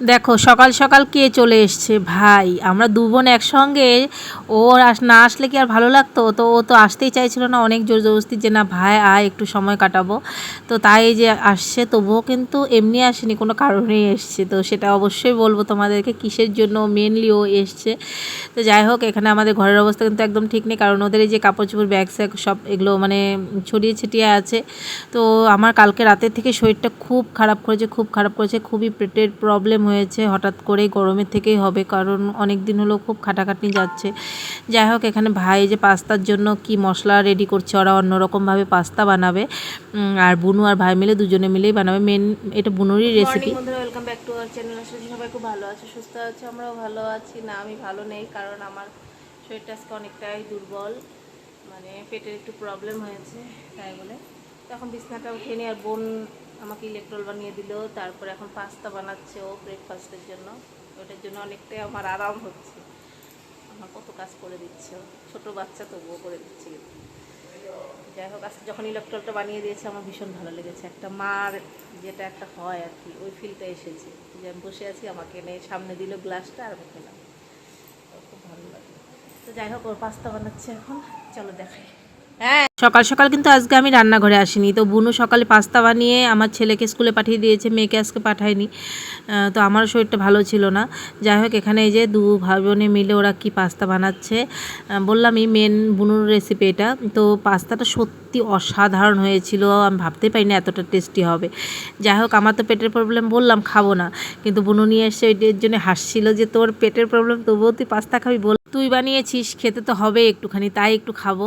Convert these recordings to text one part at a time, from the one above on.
দেখো, সকাল সকাল কে চলে এসছে? ভাই, আমরা দু বোন একসঙ্গে, ও আস, না আসলে কি আর ভালো লাগতো? তো ও তো আসতেই চাইছিল না, অনেক জোর জবরদস্তি যে, না ভাই, আয়, একটু সময় কাটাবো। তো তাই যে আসছে, তবুও কিন্তু এমনি আসেনি, কোনো কারণেই এসছে। তো সেটা অবশ্যই বলব তোমাদেরকে, কিসের জন্য মেনলি ও এসছে? তো যাই হোক, এখানে আমাদের ঘরের অবস্থা কিন্তু একদম ঠিক নেই, কারণ ওদের এই যে কাপড় চোপড় ব্যাগ স্যাগ সব এগুলো মানে ছড়িয়ে ছিটিয়ে আছে। তো আমার কালকে রাতের থেকে শরীরটা খুব খারাপ করেছে, খুব খারাপ করেছে, খুবই পেটের প্রবলেম হয়েছে হঠাৎ করেই গরমের থেকেই হবে কারণ অনেক দিন হলো খুব খাটাখাটনি যাচ্ছে। যাই হোক এখানে ভাই যে পাস্তার জন্য কি মশলা রেডি করছে ওরা অন্যরকমভাবে পাস্তা বানাবে। আর বুনু আর ভাই মিলে দুজনে মিলেই বানাবে। মেন এটা বুনুরই recipe welcome back to our channel আসলে সবাই খুব ভালো আছে সুস্থ আছে আমরাও ভালো আছি। না আমি ভালো নেই কারণ আমার শরীরটা আজকে অনেকটাই দুর্বল। মানে পেটের একটু প্রবলেম হয়েছে তাই বলে। তো এখন বিছনাটা উঠিয়ে নিই আর বোন আমাকে ইলেকট্রল বানিয়ে দিল, তারপরে এখন পাস্তা বানাচ্ছে ও ব্রেকফাস্টের জন্য। ওটার জন্য অনেকটাই আমার আরাম হচ্ছে। আমার কত কাজ করে দিচ্ছে। ছোটো বাচ্চা তবুও করে দিচ্ছে। যাই হোক, আজকে যখন ইলেকট্রলটা বানিয়ে দিয়েছে, আমার ভীষণ ভালো লেগেছে। একটা মার যেটা একটা হয় আর কি, ওই ফিলটা এসেছে। যে আমি বসে আছি, আমাকে এনে সামনে দিল গ্লাসটা আর খেলাম। খুব ভালো লাগে তো যাই হোক ওর পাস্তা বানাচ্ছে এখন। চলো দেখাই। হ্যাঁ। সকাল সকাল কিন্তু আজকে আমি রান্নাঘরে আসিনি। তো বুনু সকালে পাস্তা বানিয়ে আমার ছেলেকে স্কুলে পাঠিয়ে দিয়েছে মেয়েকে আজকে পাঠায়নি। তো আমারও শরীরটা ভালো ছিল না। যাই হোক এখানে এই যে দু ভাই বোনে মিলে ওরা কি পাস্তা বানাচ্ছে। আহ, বললামই মেন বুনুর রেসিপি এটা। তো পাস্তাটা সত্যি অসাধারণ হয়েছিল। আমি ভাবতেই পারিনি এতটা টেস্টি হবে। যাই হোক আমার তো পেটের প্রবলেম বললাম খাব না। কিন্তু বুনু নিয়ে এসে ওইটার জন্য হাসছিল যে তোর পেটের প্রবলেম তবুও তুই পাস্তা খাবি? তুই বানিয়েছিস, খেতে তো হবে একটুখানি, তাই একটু খাব।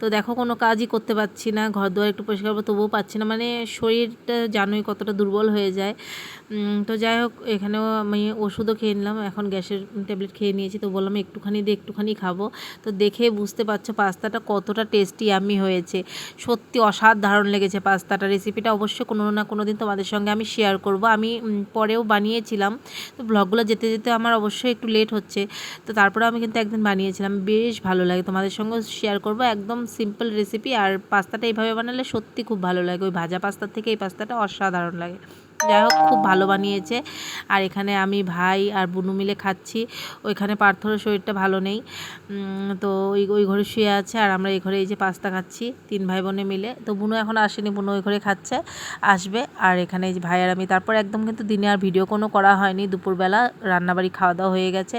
তো দেখো কোনো কাজই করতে পারছি না ঘর দুয়ার একটু পরিষ্কার করব, তবুও পাচ্ছি না। মানে শরীরটা জানোই কতটা দুর্বল হয়ে যায়। তো যাই হোক, এখানেও আমি ওষুধও খেয়ে নিলাম, এখন গ্যাসের ট্যাবলেট খেয়ে নিয়েছি, তো বললাম একটুখানি দিয়ে একটুখানি খাব। তো দেখে বুঝতে পারছ পাস্তাটা কতটা টেস্টি আমি হয়েছে। সত্যি অসাধারণ লেগেছে পাস্তাটা, রেসিপিটা অবশ্যই কোনো না কোনো দিন তোমাদের সঙ্গে আমি শেয়ার করব। আমি পরেও বানিয়েছিলাম, তো ব্লগগুলো যেতে যেতে আমার অবশ্যই একটু লেট হচ্ছে। তো তারপরে আমি কিন্তু একদিন বানিয়েছিলাম, বেশ ভালো লাগে। তোমাদের সঙ্গে শেয়ার করব একদম সিম্পল রেসিপি আর পাস্তাটা এইভাবে বানালে সত্যি খুব ভালো লাগে। ওই ভাজা পাস্তার থেকে এই পাস্তাটা অসাধারণ লাগে। যাই হোক, খুব ভালো বানিয়েছে। আর এখানে আমি ভাই আর বুনু মিলে খাচ্ছি। ওইখানে পার্থর শরীরটা ভালো নেই। তো ওই ওই ঘরে শুয়ে আছে আর আমরা এই ঘরে এই যে পাস্তা খাচ্ছি, তিন ভাই বোনে মিলে। তো বুনু এখন আসেনি, বুনু ওই ঘরে খাচ্ছে, আসবে। আর এখানে এই যে ভাই আর আমি, তারপর একদম কিন্তু দিনে আর ভিডিও কোনো করা হয়নি। দুপুরবেলা রান্নাবাড়ি খাওয়া দাওয়া হয়ে গেছে।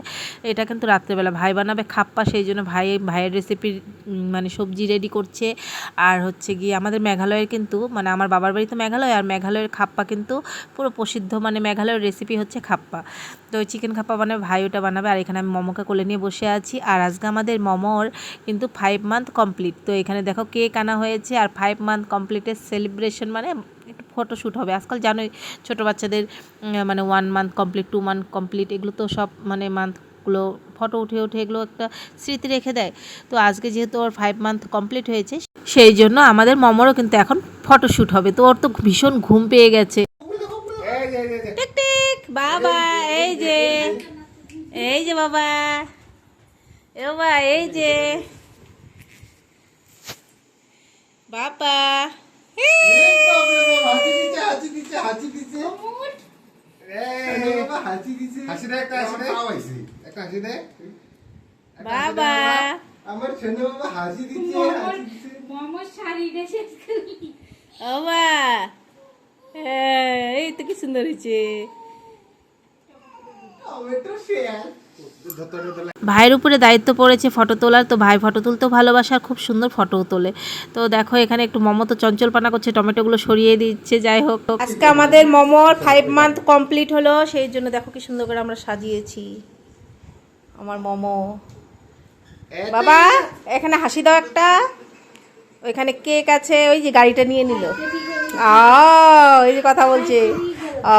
এটা কিন্তু রাত্রেবেলা, ভাই বানাবে খাপ্পা, সেই জন্য ভাই, ভাইয়ের রেসিপি মানে সবজি রেডি করছে। আর হচ্ছে গিয়ে আমাদের মেঘালয়ের কিন্তু মানে আমার বাবার বাড়ি তো মেঘালয়, আর মেঘালয়ের খাপ্পা কিন্তু পুরো প্রসিদ্ধ মানে মেঘালয়ের রেসিপি হচ্ছে খাপ্পা। তো ওই চিকেন খাপ্পা বানাবে, ভাই ওটা বানাবে, আর এখানে আমি মোমোকে কোলে নিয়ে বসে আছি। আর আজকে আমাদের মোমোর কিন্তু ফাইভ মান্থ কমপ্লিট তো এখানে দেখো কেক আনা হয়েছে, আর ফাইভ মান্থ কমপ্লিটের সেলিব্রেশন মানে একটু ফটোশ্যুট হবে। আজকাল জানোই ছোটো বাচ্চাদের মানে one month complete two month complete এগুলো তো সব মানে মান্থগুলো ফটো উঠে উঠে এগুলো একটা স্মৃতি রেখে দেয়। তো আজকে যেহেতু ওর ফাইভ মান্থ কমপ্লিট হয়েছে, সেই জন্য আমাদের মমরও কিন্তু এখন ফটোশ্যুট হবে। তো ওর তো ভীষণ ঘুম পেয়ে গেছে টিক টিক বাবা এই যে এই যে বাবা। এ বাবা এই যে। বাবা। বাবা। হ্যাঁ, এই তো কি সুন্দর হয়েছে। ভাইয়ের উপরে দায়িত্ব পড়েছে ফটো তোলার তো ভাই ফটো তুলতেও ভালোবাসে আর খুব সুন্দর ফটোও তোলে। তো দেখো এখানে একটু মোমো তো চঞ্চল পানা করছে টমেটোগুলো সরিয়ে দিচ্ছে যাই হোক। আজকে আমাদের মোমোর ফাইভ মান্থ কমপ্লিট হলো সেই জন্য দেখো কি সুন্দর করে আমরা সাজিয়েছি আমার মোমো। বাবা এখানে হাসি দাও একটা। ওইখানে কেক আছে ওই যে গাড়িটা নিয়ে নিল। আ এই যে কথা বলছে। আ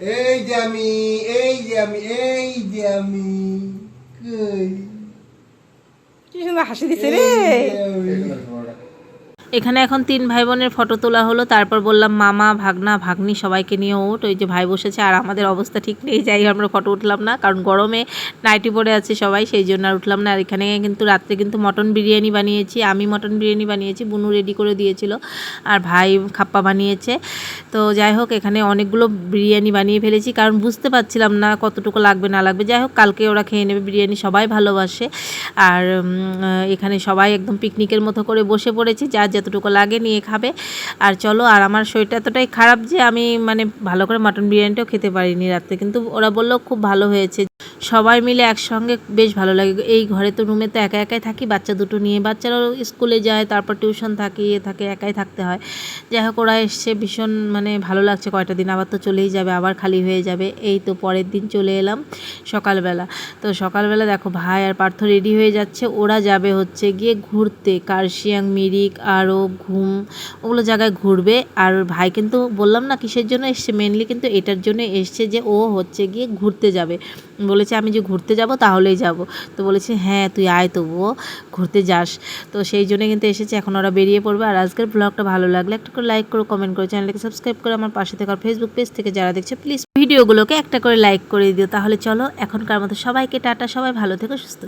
এই যে আমি এই যে আমি এই যে আমি কই? কি সুন্দর হাসি দিছে রে। এখানে এখন তিন ভাই বোনের ফটো তোলা হলো, তারপর বললাম, মামা, ভাগনা, ভাগ্নি সবাইকে নিয়ে ওঠ ওই যে ভাই বসেছে, আর আমাদের অবস্থা ঠিক নেই, যাই আমরা ফটো উঠলাম না, কারণ গরমে নাইটি পরে আছে সবাই, সেই জন্য আর উঠলাম না। আর এখানে কিন্তু রাত্রে কিন্তু মটন বিরিয়ানি বানিয়েছি, আমি মটন বিরিয়ানি বানিয়েছি, বুনু রেডি করে দিয়েছিল, আর ভাই খাপ্পা বানিয়েছে। তো যাই হোক, এখানে অনেকগুলো বিরিয়ানি বানিয়ে ফেলেছি, কারণ বুঝতে পারছিলাম না কতটুকু লাগবে, না লাগবে। যাই হোক, কালকে ওরা খেয়ে নেবে বিরিয়ানি, সবাই ভালোবাসে। আর এখানে সবাই একদম পিকনিকের মতো করে বসে পড়েছি যার যতটুকু লাগে নিয়ে খাবে। আর চলো, আর আমার শরীরটা এতটাই খারাপ যে আমি মানে ভালো করে মাটন বিরিয়ানিটাও খেতে পারিনি রাত্রে। কিন্তু ওরা বলল খুব ভালো হয়েছে। সবাই মিলে একসঙ্গে বেশ ভালো লাগে। এই ঘরে তো রুমে তো একা একাই থাকি, বাচ্চা দুটো নিয়ে। বাচ্চারাও স্কুলে যায়, তারপর টিউশন থাকে ইয়ে থাকে, একাই থাকতে হয়। যাই হোক, ওরা এসছে ভীষণ মানে ভালো লাগছে। কয়টা দিন আবার তো চলেই যাবে, আবার খালি হয়ে যাবে। এই তো পরের দিন চলে এলাম সকালবেলা। তো সকালবেলা দেখো, ভাই আর পার্থ রেডি হয়ে যাচ্ছে। ওরা যাবে হচ্ছে গিয়ে ঘুরতে। কার্শিয়াং, মিরিক আরও ঘুম, ওগুলো জায়গায় ঘুরবে। আর ভাই কিন্তু বললাম না, কিসের জন্য এসছে? মেনলি কিন্তু এটার জন্য এসছে যে ও হচ্ছে গিয়ে ঘুরতে যাবে। বলেছে, আমি যে ঘুরতে যাব তাহলেই যাব। তো বলেছে হ্যাঁ তুই আয় তবুও, ঘুরতে যাস। তো সেই জন্য কিন্তু এসেছে, এখন ওরা বেরিয়ে পড়বে। আর আজকের ব্লগটা ভালো লাগলে একটা করে লাইক করো কমেন্ট করো চ্যানেলকে সাবস্ক্রাইব করে আমার পাশে থেকে আর ফেসবুক পেজ থেকে যারা দেখছে প্লিজ ভিডিওগুলোকে একটা করে লাইক করে দিও। তাহলে চলো, এখনকার মতো সবাইকে টাটা, সবাই ভালো থেকে, সুস্থ।